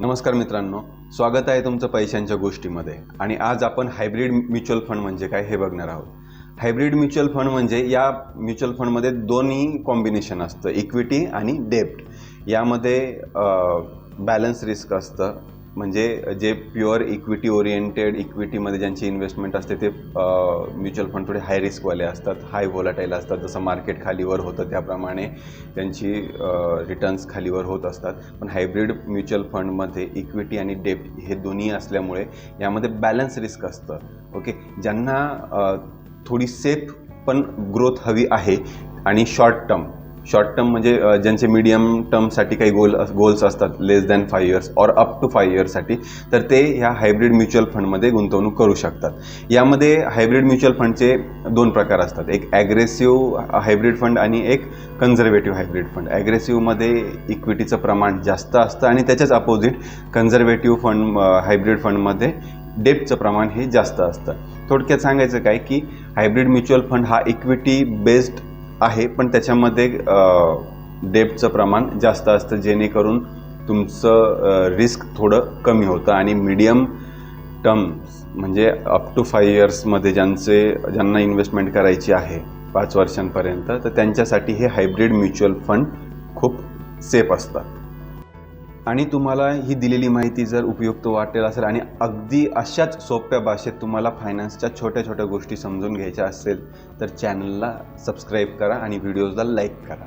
नमस्कार मित्रांनो स्वागत आहे तुमचं पैशांच्या गोष्टीमध्ये. आणि आज आपण हायब्रिड म्युच्युअल फंड म्हणजे काय हे बघणार आहोत. हायब्रिड म्युच्युअल फंड म्हणजे या म्युच्युअल फंडमध्ये दोन्ही कॉम्बिनेशन असतं इक्विटी आणि डेप्ट यामध्ये बॅलन्स रिस्क असतं म्हणजे जे प्युअर इक्विटी ओरिएंटेड इक्विटीमध्ये ज्यांची इन्व्हेस्टमेंट असते ते म्युच्युअल फंड थोडे हाय रिस्कवाले असतात हाय व्होलाटाईल असतात. जसं मार्केट खालीवर होतं त्याप्रमाणे त्यांची रिटर्न्स खालीवर होत असतात. पण हायब्रिड म्युच्युअल फंडमध्ये इक्विटी आणि डेप्ट हे दोन्ही असल्यामुळे यामध्ये बॅलन्स रिस्क असतं. ओके ज्यांना थोडी सेफ पण ग्रोथ हवी आहे आणि शॉर्ट टर्म शॉर्ट टर्म म्हणजे ज्यांचे मीडियम टर्मसाठी काही गोल गोल्स असतात less than five years or up to five इयर्ससाठी तर ते ह्या हायब्रिड म्युच्युअल फंडमध्ये गुंतवणूक करू शकतात. यामध्ये हायब्रिड म्युच्युअल फंडचे दोन प्रकार असतात. एक ॲग्रेसिव्ह हायब्रिड फंड आणि एक कन्झर्वेटिव्ह हायब्रिड फंड ॲग्रेसिव्हमध्ये इक्विटीचं प्रमाण जास्त असतं आणि त्याच्याच अपोजिट कन्झर्वेटिव्ह फंड हायब्रिड फंडमध्ये डेपचं प्रमाण हे जास्त असतं. थोडक्यात सांगायचं काय की हायब्रिड म्युच्युअल फंड हा इक्विटी बेस्ड आहे पण त्याच्यामध्ये डेपचं प्रमाण जास्त असतं जेणेकरून तुमचं रिस्क थोडं कमी होतं. आणि मीडियम टर्म म्हणजे अप टू फाय इयर्समध्ये ज्यांचे ज्यांना इन्व्हेस्टमेंट करायची आहे पाच वर्षांपर्यंत तर त्यांच्यासाठी हे हायब्रिड म्युच्युअल फंड खूप सेफ असतात. आणि तुम्हाला ही दिलेली माहिती जर उपयुक्त वाटेल असेल आणि अगदी अशाच सोप्या भाषेत तुम्हाला फायनान्सच्या छोट्या छोट्या गोष्टी समजून घ्यायच्या असेल तर चॅनलला सबस्क्राईब करा आणि व्हिडिओजला लाईक करा.